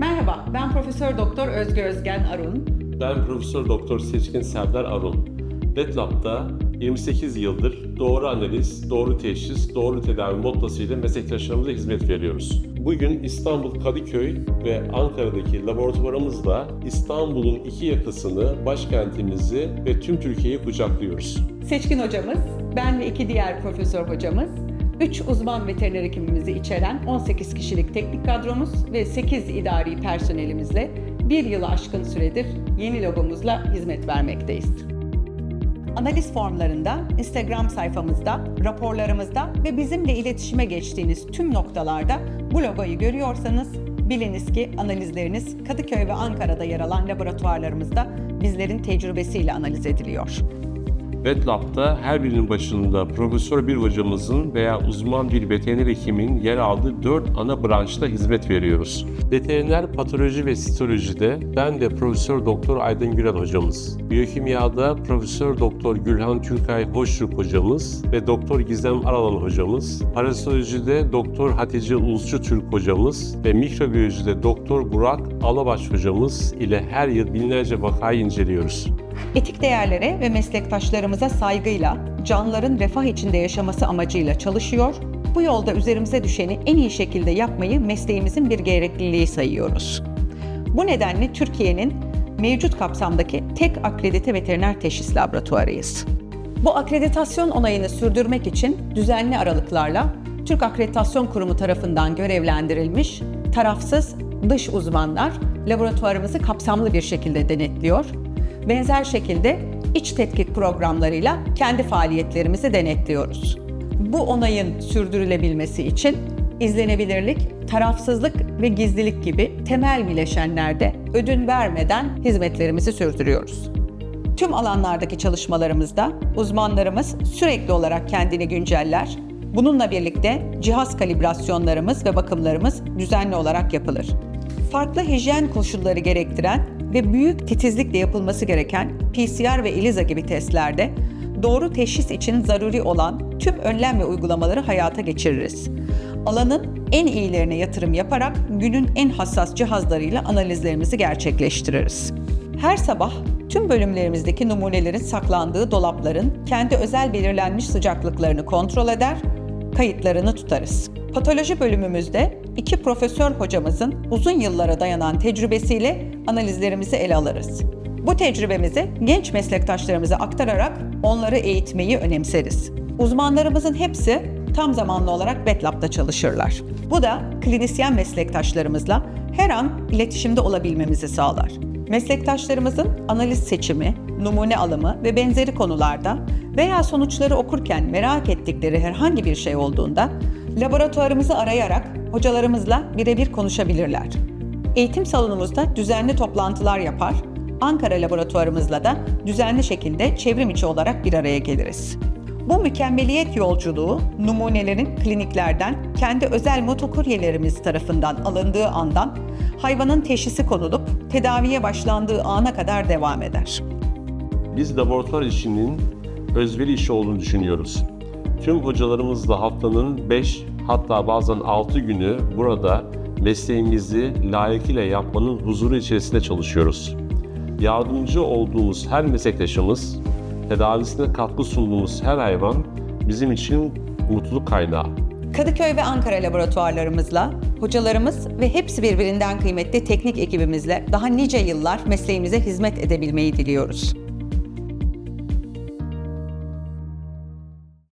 Merhaba, ben Profesör Doktor Özge Özgen Arun. Ben Profesör Doktor Seçkin Serdar Arun. VetLab'da 28 yıldır doğru analiz, doğru teşhis, doğru tedavi mottosu meslektaşlarımıza hizmet veriyoruz. Bugün İstanbul Kadıköy ve Ankara'daki laboratuvarımızla İstanbul'un iki yakasını, başkentimizi ve tüm Türkiye'yi kucaklıyoruz. Seçkin hocamız, ben ve iki diğer profesör hocamız, 3 uzman veteriner hekimimizi içeren 18 kişilik teknik kadromuz ve 8 idari personelimizle bir yılı aşkın süredir yeni logomuzla hizmet vermekteyiz. Analiz formlarında, Instagram sayfamızda, raporlarımızda ve bizimle iletişime geçtiğiniz tüm noktalarda bu logoyu görüyorsanız biliniz ki analizleriniz Kadıköy ve Ankara'da yer alan laboratuvarlarımızda bizlerin tecrübesiyle analiz ediliyor. VetLab'da her birinin başında profesör bir hocamızın veya uzman bir veteriner hekimin yer aldığı 4 ana branşta hizmet veriyoruz. Veteriner patoloji ve sitolojide ben de Profesör Doktor Aydın Gürel hocamız. Biyokimyada Profesör Doktor Gülhan Türkay Hoşruk hocamız ve Doktor Gizem Aralan hocamız. Parasitolojide Doktor Hatice Ulusçu Türk hocamız ve mikrobiyolojide Doktor Burak Alabaş hocamız ile her yıl binlerce vakayı inceliyoruz. Etik değerlere ve meslektaşlarımıza saygıyla, canlıların refah içinde yaşaması amacıyla çalışıyor, bu yolda üzerimize düşeni en iyi şekilde yapmayı mesleğimizin bir gerekliliği sayıyoruz. Bu nedenle Türkiye'nin mevcut kapsamdaki tek akredite veteriner teşhis laboratuvarıyız. Bu akreditasyon onayını sürdürmek için düzenli aralıklarla Türk Akreditasyon Kurumu tarafından görevlendirilmiş tarafsız dış uzmanlar laboratuvarımızı kapsamlı bir şekilde denetliyor Benzer şekilde iç tetkik programlarıyla kendi faaliyetlerimizi denetliyoruz. Bu onayın sürdürülebilmesi için izlenebilirlik, tarafsızlık ve gizlilik gibi temel bileşenlerde ödün vermeden hizmetlerimizi sürdürüyoruz. Tüm alanlardaki çalışmalarımızda uzmanlarımız sürekli olarak kendini günceller. Bununla birlikte cihaz kalibrasyonlarımız ve bakımlarımız düzenli olarak yapılır. Farklı hijyen koşulları gerektiren ve büyük titizlikle yapılması gereken PCR ve ELISA gibi testlerde doğru teşhis için zaruri olan tüm önlem ve uygulamaları hayata geçiririz. Alanın en iyilerine yatırım yaparak günün en hassas cihazlarıyla analizlerimizi gerçekleştiririz. Her sabah tüm bölümlerimizdeki numunelerin saklandığı dolapların kendi özel belirlenmiş sıcaklıklarını kontrol eder, kayıtlarını tutarız. Patoloji bölümümüzde iki profesör hocamızın uzun yıllara dayanan tecrübesiyle analizlerimizi ele alırız. Bu tecrübemizi genç meslektaşlarımıza aktararak onları eğitmeyi önemseriz. Uzmanlarımızın hepsi tam zamanlı olarak BetLab'da çalışırlar. Bu da klinisyen meslektaşlarımızla her an iletişimde olabilmemizi sağlar. Meslektaşlarımızın analiz seçimi, numune alımı ve benzeri konularda veya sonuçları okurken merak ettikleri herhangi bir şey olduğunda laboratuvarımızı arayarak hocalarımızla birebir konuşabilirler. Eğitim salonumuzda düzenli toplantılar yapar, Ankara laboratuvarımızla da düzenli şekilde çevrim içi olarak bir araya geliriz. Bu mükemmeliyet yolculuğu numunelerin kliniklerden kendi özel motokuryelerimiz tarafından alındığı andan hayvanın teşhisi konulup tedaviye başlandığı ana kadar devam eder. Biz laboratuvar işinin özveri işi olduğunu düşünüyoruz. Tüm hocalarımızla haftanın 5 hatta bazen 6 günü burada mesleğimizi layıkıyla yapmanın huzuru içerisinde çalışıyoruz. Yardımcı olduğumuz her meslektaşımız, tedavisine katkı sunduğumuz her hayvan bizim için mutluluk kaynağı. Kadıköy ve Ankara laboratuvarlarımızla, hocalarımız ve hepsi birbirinden kıymetli teknik ekibimizle daha nice yıllar mesleğimize hizmet edebilmeyi diliyoruz.